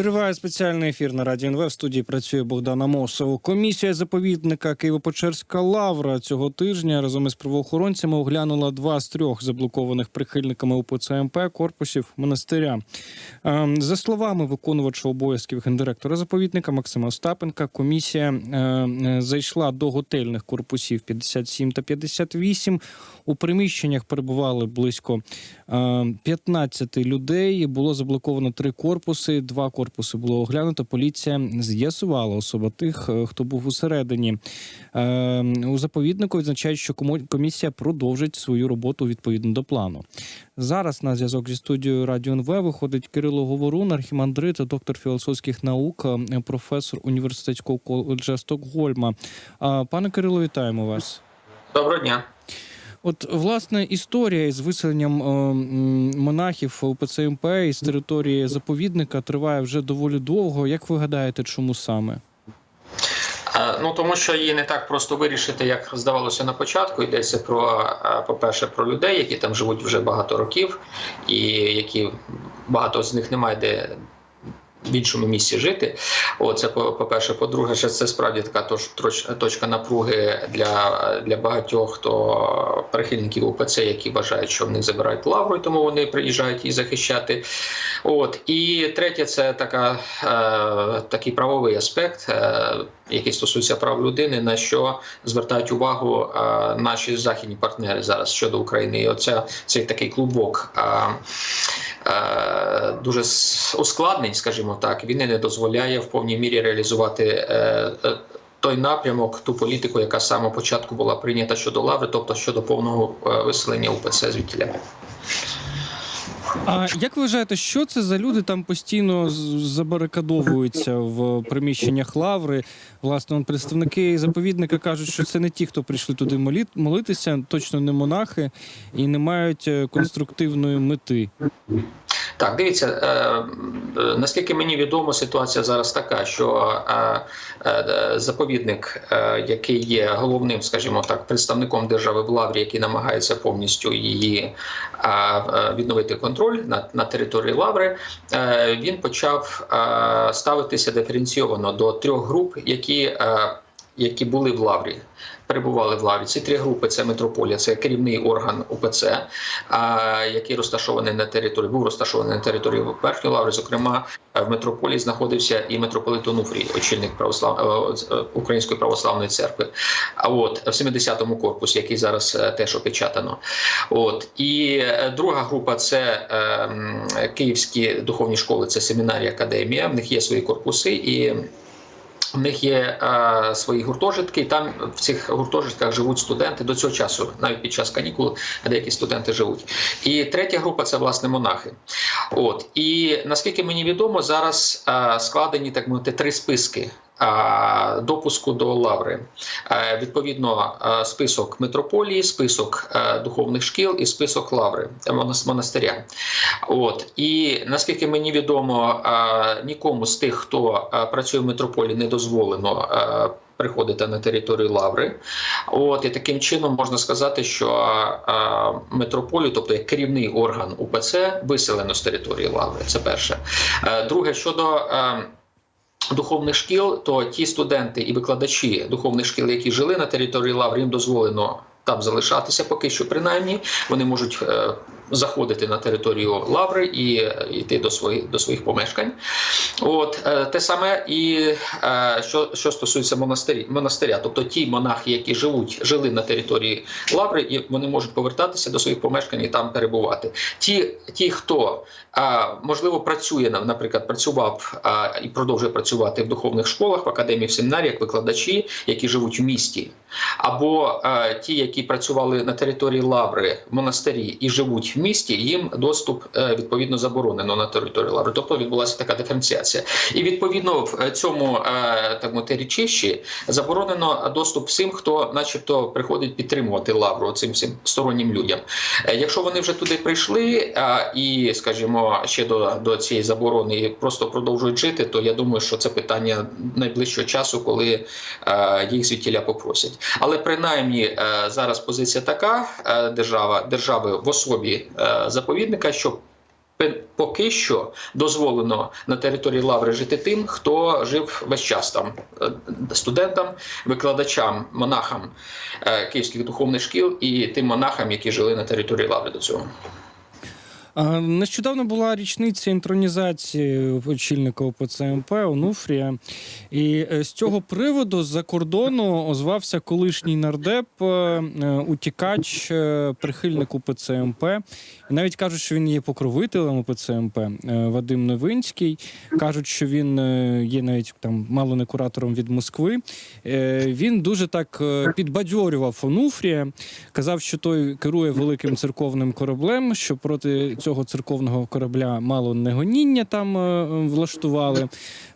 Триває спеціальний ефір на Радіо НВ. В студії працює Богдана Мосов. Комісія заповідника Києво-Печерська лавра цього тижня разом із правоохоронцями оглянула два з трьох заблокованих прихильниками УПЦ МП корпусів монастиря. Ем, За словами виконувача обов'язків гендиректора заповідника Максима Остапенка, комісія е, е, зайшла до готельних корпусів 57 та 58. У приміщеннях перебували близько е, 15 людей. Було заблоковано три корпуси. Два корпуси було оглянуто. Поліція з'ясувала особа тих, е, хто був усередині. Е, У заповіднику відзначають, що комісія продовжить свою роботу відповідно до плану. Зараз на зв'язок зі студією Радіо НВ виходить Кирило Говорун, архімандрит, доктор філософських наук, е, професор університетського коледжа Стокгольма. Пане Кирило, вітаємо вас. Доброго дня. От власне історія із виселенням е, монахів УПЦ МП із території заповідника триває вже доволі довго. Як ви гадаєте, чому саме? Е, Ну тому що її не так просто вирішити, як здавалося на початку. Йдеться про е, по-перше, про людей, які там живуть вже багато років, і які багато з них немає де. В іншому місці жити, О, це по по перше. По-друге, що це справді така точка напруги для для багатьох хто прихильників УПЦ, які вважають, що в них забирають лавру, і тому вони приїжджають її захищати. От і третє, це така е, такий правовий аспект, е, який стосується прав людини, на що звертають увагу е, наші західні партнери зараз щодо України. І оця цей такий клубок. Е, е, Дуже ускладнень, скажімо так, він і не дозволяє в повній мірі реалізувати е, е, той напрямок, ту політику, яка самого початку була прийнята щодо лаври, тобто щодо повного е, виселення УПЦ звідтіля. А як вважаєте, що це за люди там постійно забарикадовуються в приміщеннях лаври? Власне, представники заповідника кажуть, що це не ті, хто прийшли туди молитися, точно не монахи і не мають е, конструктивної мети. Так, дивіться, е, е, наскільки мені відомо, ситуація зараз така, що е, заповідник, який є головним, скажімо так, представником держави в Лаврі, який намагається повністю її відновити контроль над на території Лаври, він почав ставитися диференційовано до трьох груп, які, які були в Лаврі. Перебували в лаві. Ці три групи це митрополія, це керівний орган УПЦ, а, який розташований на території, був розташований на території верхньої лаври. Зокрема, в митрополії знаходився і митрополит Онуфрій, очільник православ... е, е, Української православної церкви. А от в 70-му корпусі, який зараз е, теж опечатано. От і друга група це е, київські духовні школи, це семінарія академія. В них є свої корпуси і. В них є е, свої гуртожитки, і там в цих гуртожитках живуть студенти до цього часу, навіть під час канікул деякі студенти живуть. І третя група це власне монахи. От і наскільки мені відомо, зараз е, складені так мовити три списки. Допуску до лаври Е, відповідно е, список митрополії, список е, духовних шкіл і список лаври монастиря. От і наскільки мені відомо, нікому з тих, хто працює в митрополії, не дозволено. Приходити на територію лаври, от і таким чином можна сказати, що митрополію, тобто як керівний орган УПЦ, виселено з території лаври. Це перше. Друге щодо духовних шкіл, то ті студенти і викладачі духовних шкіл, які жили на території лаври, їм дозволено там залишатися поки що, принаймні. Вони можуть е, заходити на територію лаври і е, йти до своїх до своїх помешкань. От е, те саме і е, що, що стосується монастирі, монастиря, тобто ті монахи, які живуть, жили на території лаври, і вони можуть повертатися до своїх помешкань і там перебувати. Ті, ті хто можливо працює на- наприклад, працював і продовжує працювати в духовних школах, в академії, в семінаріях, викладачі, які живуть в місті, або ті, які працювали на території лаври в монастирі і живуть в місті, їм доступ е, відповідно заборонено на територію лаври. Тобто відбулася така диференціація. І відповідно в цьому е, так мовити, річищі заборонено доступ всім, хто, начебто, приходить підтримувати лавру цим всім стороннім людям. Е, Якщо вони вже туди прийшли і, скажімо, ще до, до цієї заборони і просто продовжують жити, то я думаю, що це питання найближчого часу, коли їх звідтіля попросять. Але принаймні зараз позиція така: держава держави в особі заповідника, що поки що дозволено на території лаври жити тим, хто жив весь час там е, студентам, викладачам, монахам е, київських духовних шкіл і тим монахам, які жили на території лаври до цього. Нещодавно була річниця інтронізації очільника ОПЦ МП Онуфрія. І е, з цього приводу з-за кордону озвався колишній нардеп, е, е, утікач, прихильник УПЦ МП. І навіть кажуть, що він є покровителем УПЦ МП е, Вадим Новинський. Кажуть, що він є навіть там мало не куратором від Москви. Він дуже так підбадьорював Онуфрія, казав, що той керує великим церковним кораблем, що проти цього церковного корабля мало не гоніння там е, влаштували,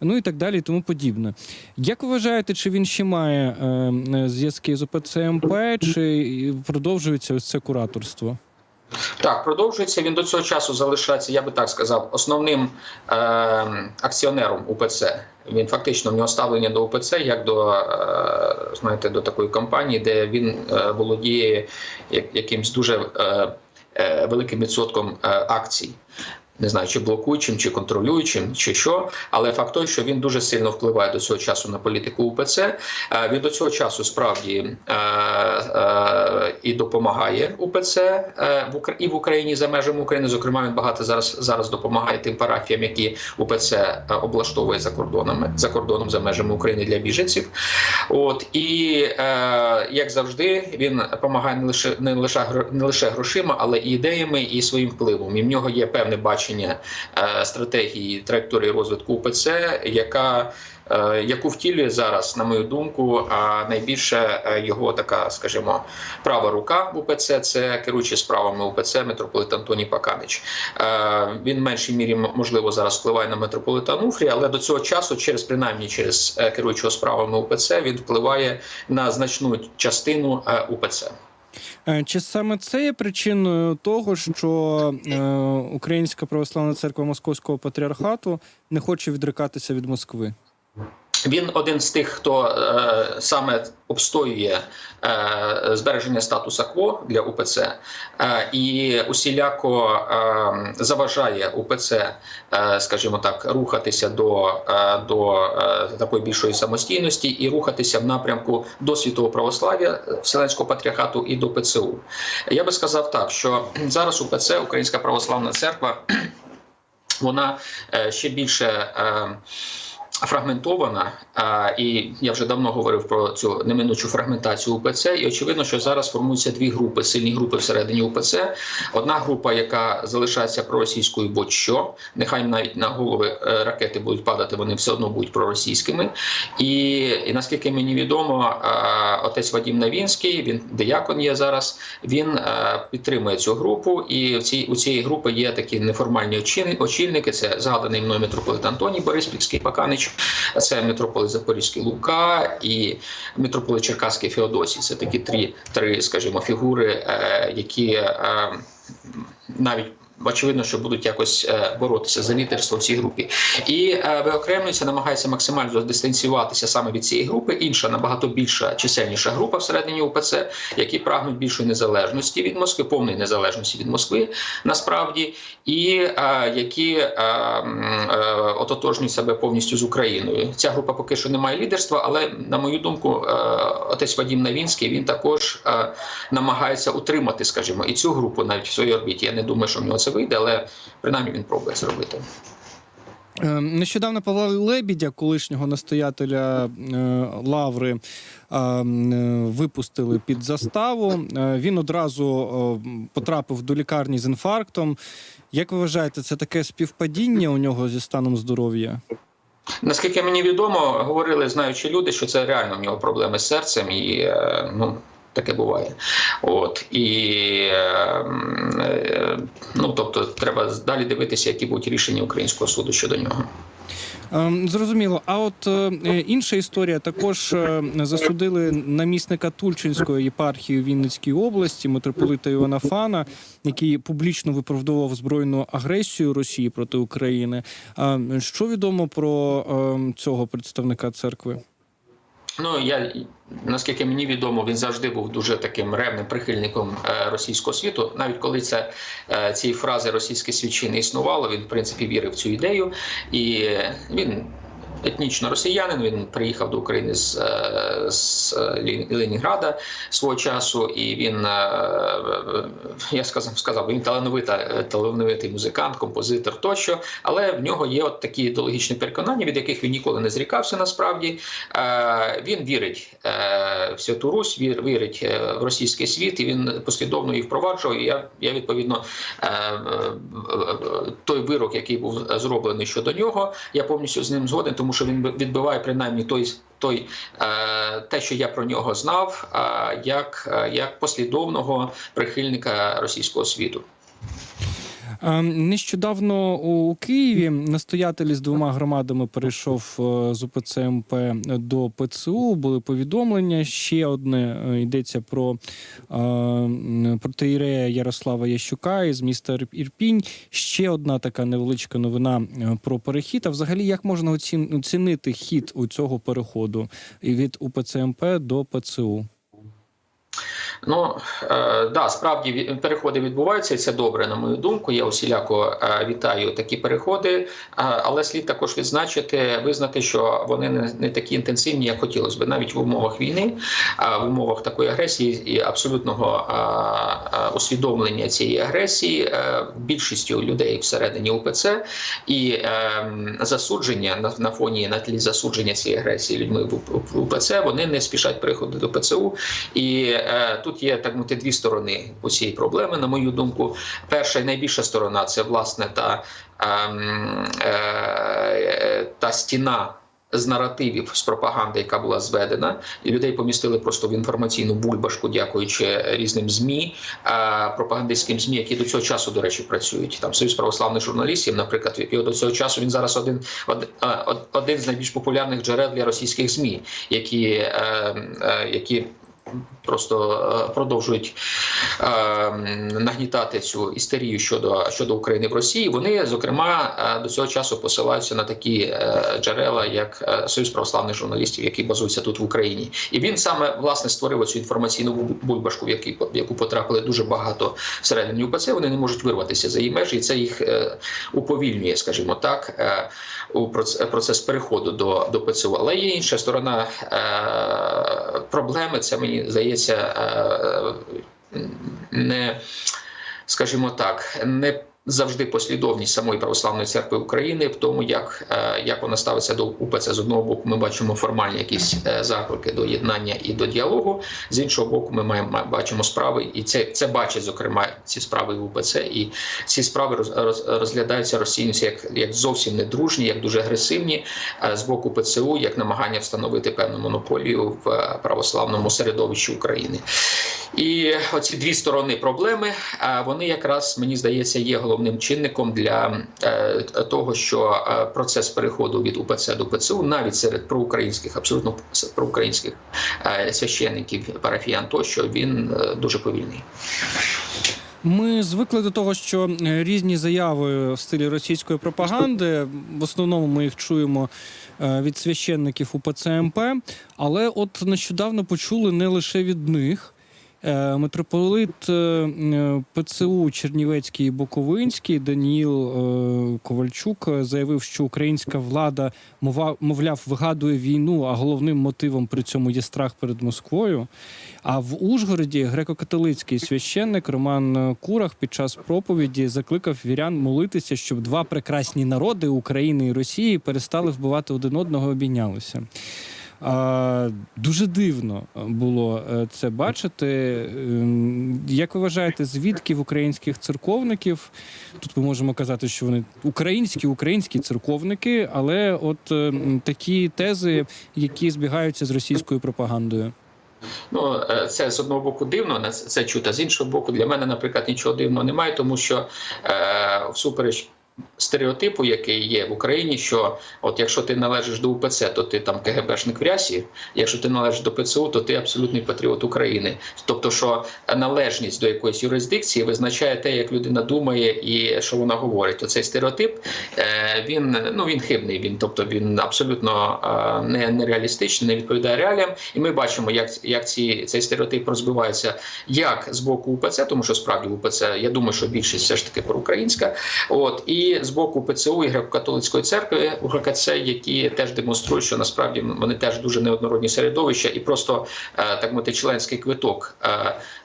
ну і так далі, і тому подібне. Як ви вважаєте, чи він ще має е, е, зв'язки з ОПЦ МП, чи продовжується ось це кураторство? Так, продовжується. Він до цього часу залишається, я би так сказав, основним е, акціонером УПЦ. Він фактично в нього ставлення до УПЦ як до е, знаєте, до такої компанії, де він е, володіє якимсь дуже е, е, великим відсотком е, акцій. Не знаю, чи блокуючим, чи контролюючим, чи що, але факт той, що він дуже сильно впливає до цього часу на політику УПЦ. Е, Він до цього часу справді е, е, і допомагає УПЦ і в Україні за межами України. Зокрема, він багато зараз зараз допомагає тим парафіям, які УПЦ облаштовує за кордонами за кордоном за межами України для біженців. От і як завжди, він допомагає не лише не лише не лише грошима, але і ідеями, і своїм впливом. І в нього є певне бачення е, стратегії траєкторії розвитку УПЦ, яка е, яку втілює зараз, на мою думку, а найбільше е, його така, скажімо, права рука в УПЦ це керуючий справами УПЦ митрополит Антоній Паканич. Е, Він в меншій мірі можливо зараз впливає на митрополита Ануфрія, але до цього часу, через принаймні через е, керуючого справами УПЦ, він впливає на значну частину е, УПЦ. Е, Чи саме це є причиною того, що е, Українська православна церква Московського патріархату не хоче відрикатися від Москви? Він один з тих, хто е, саме обстоює е, збереження статуса кво для УПЦ е, і усіляко е, заважає УПЦ, е, скажімо так, рухатися до, е, до е, такої більшої самостійності і рухатися в напрямку до світового православ'я Вселенського патріархату і до ПЦУ. Я би сказав так, що зараз УПЦ, Українська православна церква, вона е, ще більше. е, фрагментована, і я вже давно говорив про цю неминучу фрагментацію УПЦ. І очевидно, що зараз формуються дві групи, сильні групи всередині УПЦ. Одна група, яка залишається проросійською, будь-що, нехай навіть на голови е, ракети будуть падати, вони все одно будуть проросійськими. І, і наскільки мені відомо, отець Вадім Навінський, він диякон є зараз. Він е, підтримує цю групу, і в цій у цієї групи є такі неформальні очільники. Це згаданий мною митрополит Антоній Бориспільський Паканич, це митрополит Запорізький Лука і митрополит Черкаський Феодосій. Це такі три, три скажімо, фігури, е, які е, навіть. Очевидно, що будуть якось е, боротися за лідерство в цій групі, і е, виокремлюється, намагається максимально дистанціюватися саме від цієї групи. Інша набагато більша чисельніша група всередині УПЦ, які прагнуть більшої незалежності від Москви, повної незалежності від Москви, насправді, і е, які м, е, ототожнюють себе повністю з Україною. Ця група поки що не має лідерства, але на мою думку, отець Вадім Навінський він також намагається утримати, скажімо, і цю групу навіть в своїй орбіті. Я не думаю, що в нього це вийде, але принаймні він пробує це робити. Е, Нещодавно Павла Лебідя, колишнього настоятеля е, Лаври, е, м, е, випустили під заставу. Е, Він одразу потрапив до лікарні з інфарктом. Як ви вважаєте, це таке співпадіння у нього зі станом здоров'я? Наскільки мені відомо, говорили знаючі люди, що це реально в нього проблеми з серцем, і ну. Таке буває, от і е, м, е, ну тобто, треба далі дивитися, які будуть рішення українського суду щодо нього. Ем, Зрозуміло. А от е, е, інша історія також засудили намісника Тульчинської єпархії Вінницькій області, митрополита Івана Фана, який публічно виправдовував збройну агресію Росії проти України. А що відомо про цього представника церкви? Ну я наскільки мені відомо, він завжди був дуже таким ревним прихильником е, російського світу. Навіть коли це ці фрази російські світ ще не існувало, він в принципі вірив в цю ідею, і він. Етнічно росіянин, він приїхав до України з, е, з Ленінграда свого часу, і він, е, я сказав, сказав, він талановита, талановитий музикант, композитор тощо, але в нього є от такі ідеологічні переконання, від яких він ніколи не зрікався насправді. Е, Він вірить е, в Святу Русь, вір- вірить е, в російський світ, і він послідовно її впроваджував. Я, я відповідно е, е, е, той вирок, який був зроблений щодо нього, я повністю з ним згоден, тому що він відбиває принаймні той. Той е, те, що я про нього знав, е, як, е, як послідовного прихильника російського світу. Е, Нещодавно у Києві настоятель з двома громадами перейшов е, з УПЦ МП до ПЦУ. Були повідомлення. Ще одне е, йдеться про е, протеєрея Ярослава Ящука із міста Ір- Ірпінь. Ще одна така невеличка новина про перехід. А взагалі, як можна оцін- оцінити хід у цього переходу від УПЦ МП до ПЦУ? Ну е, да, справді переходи відбуваються, і це добре, на мою думку. Я усіляко е, вітаю такі переходи, е, але слід також відзначити, визнати, що вони не, не такі інтенсивні, як хотілося б, навіть в умовах війни, в умовах такої агресії і абсолютного е, усвідомлення цієї агресії більшістю людей всередині УПЦ і засудження на, на фоні на тлі засудження цієї агресії людьми в, УПЦ, вони не спішать переходити до ПЦУ. І е, тут є так мовити дві сторони у цієї проблеми, на мою думку. Перша і найбільша сторона це власне та, ем, е, та стіна. З наративів з пропаганди, яка була зведена, і людей помістили просто в інформаційну бульбашку, дякуючи різним змі, е, пропагандистським змі, які до цього часу, до речі, працюють. Там союз православних журналістів, наприклад, який до цього часу він зараз один од- е, од- один з найбільш популярних джерел для російських змі, які, які просто е, продовжують е, нагнітати цю істерію щодо щодо України в Росії. Вони зокрема е, до цього часу посилаються на такі джерела, як Союз православних журналістів, які базуються тут в Україні, і він саме власне створив цю інформаційну бульбашку, в якій в яку потрапили дуже багато всередині УПЦ. Вони не можуть вирватися за її межі, і це їх уповільнює, скажімо так, у процес переходу до, до ПЦУ. Але є інша сторона проблеми. Це мені здається е, не, скажімо так, не завжди послідовність самої православної церкви України в тому, як, е, як вона ставиться до УПЦ. З одного боку, ми бачимо формальні якісь е, заклики до єднання і до діалогу. З іншого боку, ми маємо бачимо справи, і це це бачать зокрема ці справи в УПЦ. І ці справи роз, роз, розглядаються російці як, як зовсім недружні, як дуже агресивні е, з боку ПЦУ, як намагання встановити певну монополію в православному середовищі України. І оці дві сторони проблеми, вони якраз мені здається є головним чинником для е, того, що е, процес переходу від УПЦ до ПЦУ навіть серед проукраїнських, абсолютно проукраїнських е, священників, парафіян, тощо він дуже повільний. Ми звикли до того, що різні заяви в стилі російської пропаганди, в основному ми їх чуємо від священників УПЦ МП, але от нещодавно почули не лише від них. Е, Митрополит е, е, ПЦУ Чернівецький і Буковинський Даніїл е, Ковальчук заявив, що українська влада мовляв вигадує війну, а головним мотивом при цьому є страх перед Москвою. А в Ужгороді греко-католицький священник Роман Курах під час проповіді закликав вірян молитися, щоб два прекрасні народи України і Росії перестали вбивати один одного обійнялися. Дуже дивно було е, це бачити. Ем, Як ви вважаєте, звідки в українських церковників? Тут ми можемо казати, що вони українські, українські церковники, але от ем, такі тези, які збігаються з російською пропагандою. Ну е, це з одного боку дивно на це чути. З іншого боку, для мене, наприклад, нічого дивного немає, тому що е, всупереч стереотипу, який є в Україні, що от якщо ти належиш до УПЦ, то ти там КГБшник в рясі. Якщо ти належиш до ПЦУ, то ти абсолютний патріот України. Тобто, що належність до якоїсь юрисдикції визначає те, як людина думає і що вона говорить. Оцей стереотип е, він ну він хибний. Він тобто він абсолютно е, не нереалістичний, не відповідає реаліям. І ми бачимо, як, як ці цей стереотип розбивається як з боку УПЦ, тому що справді УПЦ, я думаю, що більшість все ж таки проукраїнська. От і з боку ПЦУ і греко-католицької церкви УГКЦ, які теж демонструють, що насправді вони теж дуже неоднородні середовища, і просто е, так мовити членський квиток, е,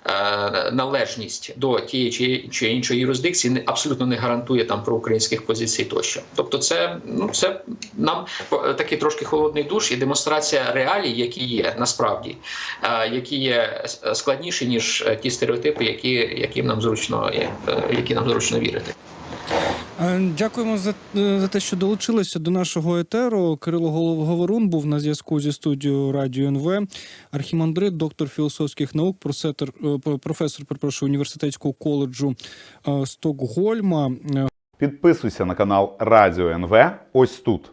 е, належність до тієї чи, іншої юрисдикції не абсолютно не гарантує там проукраїнських позицій тощо. Тобто, це ну це нам такий трошки холодний душ і демонстрація реалій, які є насправді, які є складніші ніж ті стереотипи, які яким нам зручно які нам зручно вірити. Е, Дякуємо за, е, за те, що долучилися до нашого етеру. Кирило Говорун був на зв'язку зі студією Радіо НВ. Архімандрит, доктор філософських наук, професор, е, професор перепрошую, університетського коледжу Стокгольма. Підписуйся на канал Радіо НВ ось тут.